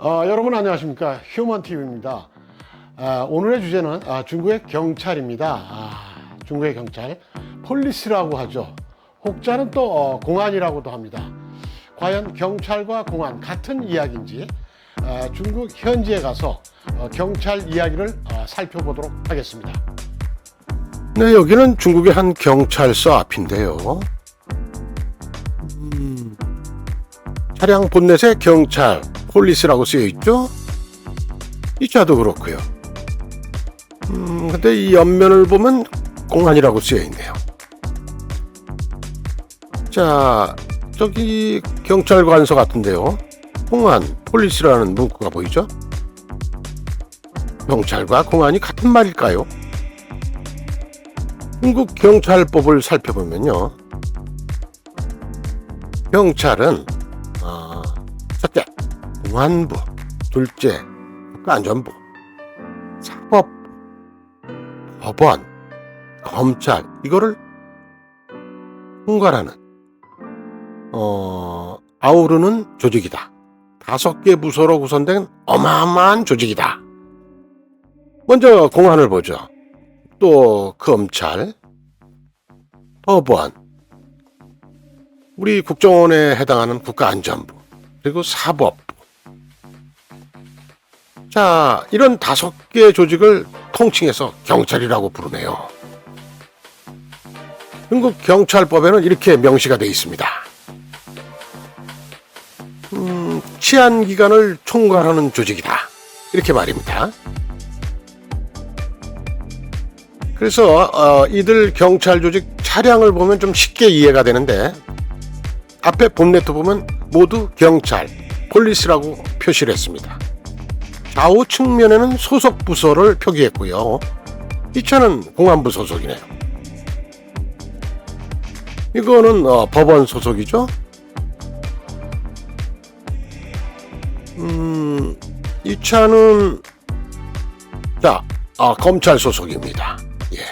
어, 여러분 안녕하십니까? 휴먼TV입니다. 아, 오늘의 주제는 아, 중국의 경찰입니다. 아, 중국의 경찰. 폴리스라고 하죠. 혹자는 또 어, 공안이라고도 합니다. 과연 경찰과 공안 같은 이야기인지 아, 중국 현지에 가서 어, 경찰 이야기를 어, 살펴보도록 하겠습니다. 네 여기는 중국의 한 경찰서 앞인데요. 음, 차량 본넷에 경찰 폴리스라고 쓰여 있죠? 이 차도 그렇고요. 음, 근데 이 옆면을 보면 공안이라고 쓰여 있네요. 자, 저기 경찰관서 같은데요. 공안, 폴리스라는 문구가 보이죠? 경찰과 공안이 같은 말일까요? 중국 경찰법을 살펴보면요. 경찰은 공안부, 둘째 국가안전부, 사법부, 법원, 검찰 이거를 통괄하는 어, 아우르는 조직이다. 다섯 개 부서로 구성된 어마어마한 조직이다. 먼저 공안을 보죠. 또 검찰, 법원, 우리 국정원에 해당하는 국가안전부, 그리고 사법부. 자, 이런 다섯 개 조직을 통칭해서 경찰이라고 부르네요. 중국 경찰법에는 이렇게 명시가 되어 있습니다. 음, 치안 기관을 총괄하는 조직이다. 이렇게 말입니다. 그래서 어, 이들 경찰 조직 차량을 보면 좀 쉽게 이해가 되는데 앞에 본네트 보면 모두 경찰, 폴리스라고 표시를 했습니다. 좌우 측면에는 소속 부서를 표기했고요. 이 차는 공안부 소속이네요. 이거는 어, 법원 소속이죠. 음, 이 차는 자 아, 검찰 소속입니다. 예.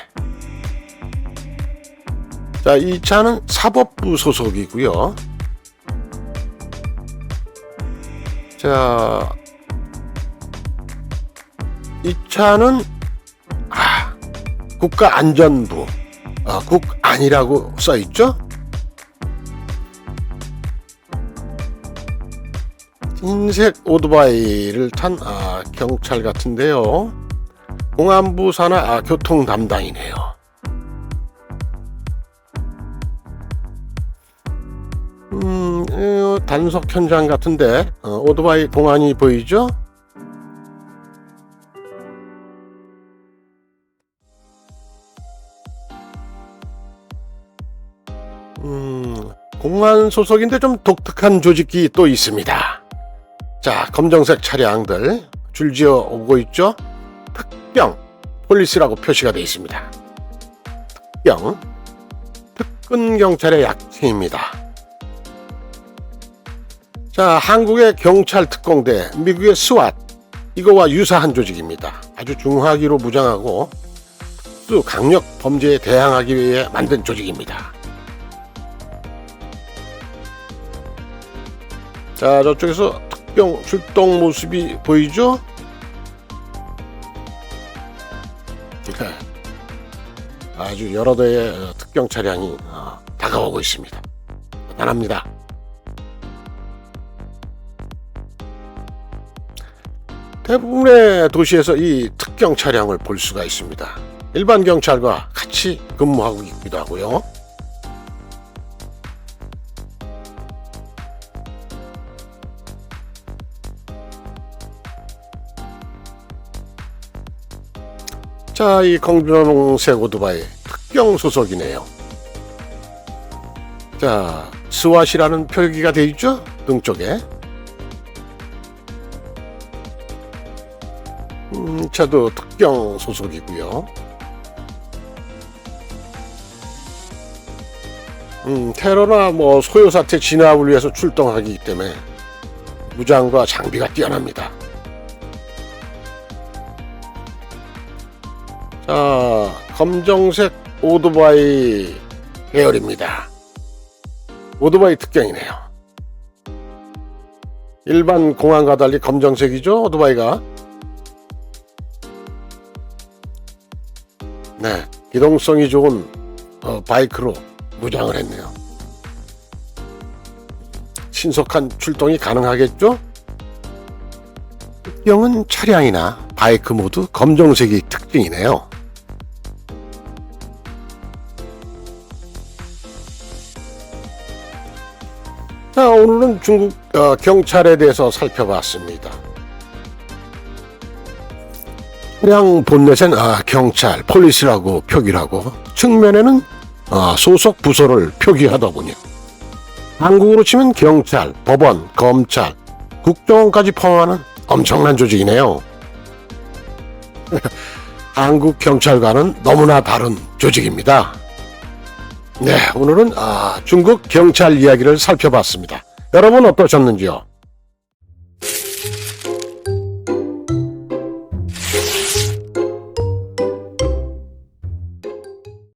자, 이 차는 사법부 소속이고요. 자, 이 차는 아, 국가안전부, 아, 국안이라고 써 있죠? 흰색 오토바이를 탄 아, 경찰 같은데요. 공안부 산하 아, 교통 담당이네요. 음, 어, 단속 현장 같은데 어, 오토바이 공안이 보이죠? 음, 공안 소속인데 좀 독특한 조직이 또 있습니다. 자, 검정색 차량들 줄지어 오고 있죠? 특병, 폴리스라고 표시가 되어 있습니다. 특병, 특근 경찰의 약칭입니다. 자, 한국의 경찰 특공대, 미국의 스왓, 이거와 유사한 조직입니다. 아주 중화기로 무장하고 특수 강력 범죄에 대항하기 위해 만든 조직입니다. 자, 저쪽에서 특병 출동 모습이 보이죠? 네. 아주 여러 대의 어, 특경 차량이 어, 다가오고 있습니다. 대단합니다. 대부분의 도시에서 이 특경 차량을 볼 수가 있습니다. 일반 경찰과 같이 근무하고 있기도 하고요. 자, 이 검정색 오토바이 특경 소속이네요. 자, 스왓이라는 표기가 되어 있죠? 등 쪽에. 음, 차도 특경 소속이고요. 음, 테러나 뭐 소요 사태 진압을 위해서 출동하기 때문에 무장과 장비가 뛰어납니다. 자, 검정색 오토바이 계열입니다. 오토바이 특경이네요. 일반 공항과 달리 검정색이죠 오토바이가 네 기동성이 좋은 어, 바이크로 무장을 했네요 신속한 출동이 가능하겠죠 특경은 차량이나 바이크 모두 검정색이 특징이네요 자, 오늘은 중국 어, 경찰에 대해서 살펴봤습니다. 차량 본넷엔 아, 경찰, 폴리스라고 표기를 하고 측면에는 아, 소속 부서를 표기하더군요. 한국으로 치면 경찰, 법원, 검찰, 국정원까지 포함하는 엄청난 조직이네요. 한국 경찰과는 너무나 다른 조직입니다. 네, 오늘은 아, 중국 경찰 이야기를 살펴봤습니다. 여러분 어떠셨는지요?